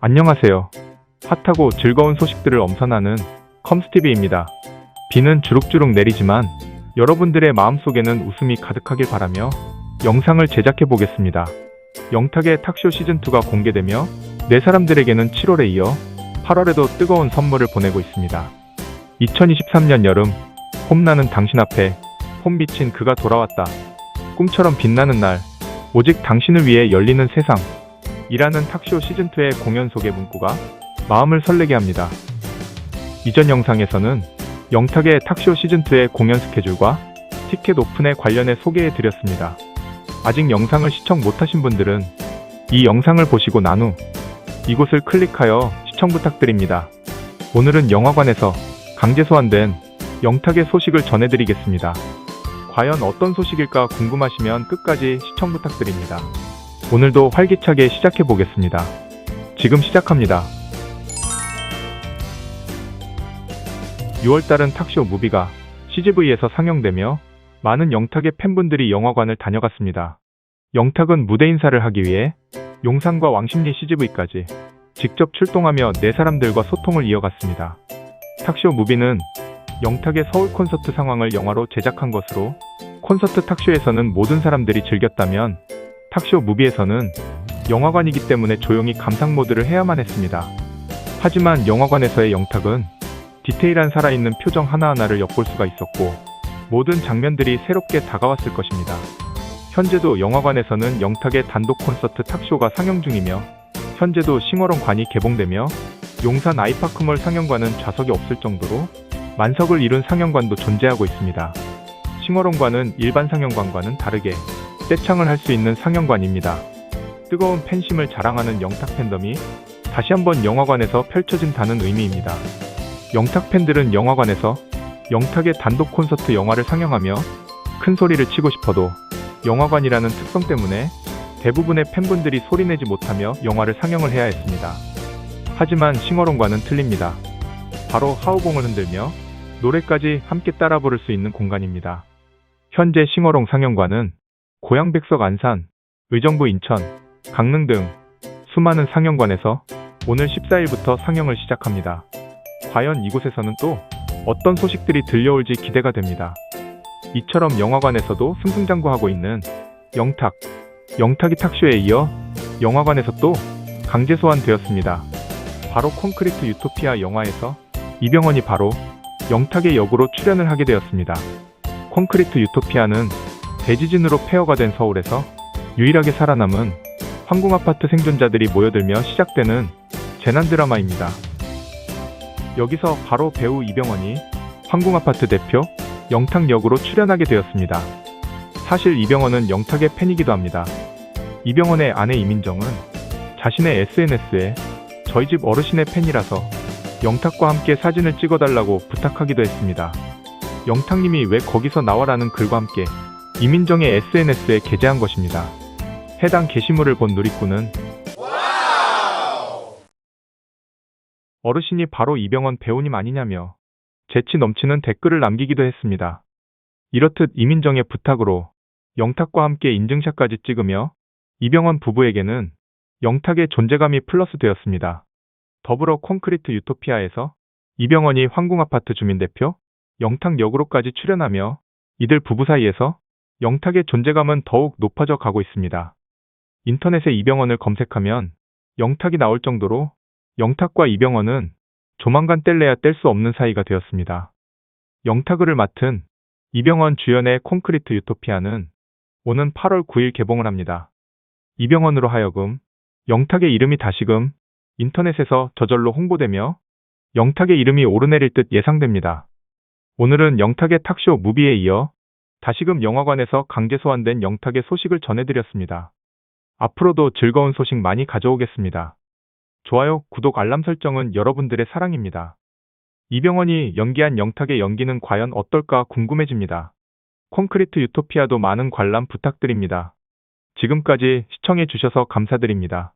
안녕하세요. 핫하고 즐거운 소식들을 엄선하는 컴스티비입니다. 비는 주룩주룩 내리지만 여러분들의 마음속에는 웃음이 가득하길 바라며 영상을 제작해 보겠습니다. 영탁의 탁쇼 시즌2가 공개되며 네 사람들에게는 7월에 이어 8월에도 뜨거운 선물을 보내고 있습니다. 2023년 여름 홈나는 당신 앞에 홈 비친 그가 돌아왔다. 꿈처럼 빛나는 날 오직 당신을 위해 열리는 세상 이라는 탁쇼 시즌2의 공연 소개 문구가 마음을 설레게 합니다. 이전 영상에서는 영탁의 탁쇼 시즌2의 공연 스케줄과 티켓 오픈에 관련해 소개해 드렸습니다. 아직 영상을 시청 못하신 분들은 이 영상을 보시고 난 후 이곳을 클릭하여 시청 부탁드립니다. 오늘은 영화관에서 강제 소환된 영탁의 소식을 전해드리겠습니다. 과연 어떤 소식일까 궁금하시면 끝까지 시청 부탁드립니다. 오늘도 활기차게 시작해 보겠습니다. 지금 시작합니다. 6월달은 탁쇼 무비가 CGV에서 상영되며 많은 영탁의 팬분들이 영화관을 다녀갔습니다. 영탁은 무대 인사를 하기 위해 용산과 왕십리 CGV까지 직접 출동하며 네 사람들과 소통을 이어갔습니다. 탁쇼 무비는 영탁의 서울 콘서트 상황을 영화로 제작한 것으로 콘서트 탁쇼에서는 모든 사람들이 즐겼다면 탁쇼 무비에서는 영화관이기 때문에 조용히 감상 모드를 해야만 했습니다. 하지만 영화관에서의 영탁은 디테일한 살아있는 표정 하나하나를 엿볼 수가 있었고 모든 장면들이 새롭게 다가왔을 것입니다. 현재도 영화관에서는 영탁의 단독 콘서트 탁쇼가 상영 중이며 현재도 싱어롱관이 개봉되며 용산 아이파크몰 상영관은 좌석이 없을 정도로 만석을 이룬 상영관도 존재하고 있습니다. 싱어롱관은 일반 상영관과는 다르게 떼창을 할 수 있는 상영관입니다. 뜨거운 팬심을 자랑하는 영탁 팬덤이 다시 한번 영화관에서 펼쳐진다는 의미입니다. 영탁 팬들은 영화관에서 영탁의 단독 콘서트 영화를 상영하며 큰 소리를 치고 싶어도 영화관이라는 특성 때문에 대부분의 팬분들이 소리내지 못하며 영화를 상영을 해야 했습니다. 하지만 싱어롱관은 틀립니다. 바로 하우봉을 흔들며 노래까지 함께 따라 부를 수 있는 공간입니다. 현재 싱어롱 상영관은 고양백석 안산, 의정부 인천, 강릉 등 수많은 상영관에서 오늘 14일부터 상영을 시작합니다. 과연 이곳에서는 또 어떤 소식들이 들려올지 기대가 됩니다. 이처럼 영화관에서도 승승장구하고 있는 영탁, 영탁이 탁쇼에 이어 영화관에서 또 강제 소환되었습니다. 바로 콘크리트 유토피아 영화에서 이병헌이 바로 영탁의 역으로 출연을 하게 되었습니다. 콘크리트 유토피아는 대지진으로 폐허가 된 서울에서 유일하게 살아남은 황궁 아파트 생존자들이 모여들며 시작되는 재난 드라마입니다. 여기서 바로 배우 이병헌이 황궁 아파트 대표 영탁 역으로 출연하게 되었습니다. 사실 이병헌은 영탁의 팬이기도 합니다. 이병헌의 아내 이민정은 자신의 SNS에 저희 집 어르신의 팬이라서 영탁과 함께 사진을 찍어달라고 부탁하기도 했습니다. 영탁님이 왜 거기서 나와라는 글과 함께 이민정의 SNS에 게재한 것입니다. 해당 게시물을 본 누리꾼은 어르신이 바로 이병헌 배우님 아니냐며 재치 넘치는 댓글을 남기기도 했습니다. 이렇듯 이민정의 부탁으로 영탁과 함께 인증샷까지 찍으며 이병헌 부부에게는 영탁의 존재감이 플러스 되었습니다. 더불어 콘크리트 유토피아에서 이병헌이 황궁아파트 주민대표 영탁 역으로까지 출연하며 이들 부부 사이에서 영탁의 존재감은 더욱 높아져 가고 있습니다. 인터넷에 이병헌을 검색하면 영탁이 나올 정도로 영탁과 이병헌은 조만간 뗄래야 뗄 수 없는 사이가 되었습니다. 영탁을 맡은 이병헌 주연의 콘크리트 유토피아는 오는 8월 9일 개봉을 합니다. 이병헌으로 하여금 영탁의 이름이 다시금 인터넷에서 저절로 홍보되며 영탁의 이름이 오르내릴 듯 예상됩니다. 오늘은 영탁의 탁쇼 무비에 이어 다시금 영화관에서 강제 소환된 영탁의 소식을 전해드렸습니다. 앞으로도 즐거운 소식 많이 가져오겠습니다. 좋아요, 구독, 알람 설정은 여러분들의 사랑입니다. 이병헌이 연기한 영탁의 연기는 과연 어떨까 궁금해집니다. 콘크리트 유토피아도 많은 관람 부탁드립니다. 지금까지 시청해 주셔서 감사드립니다.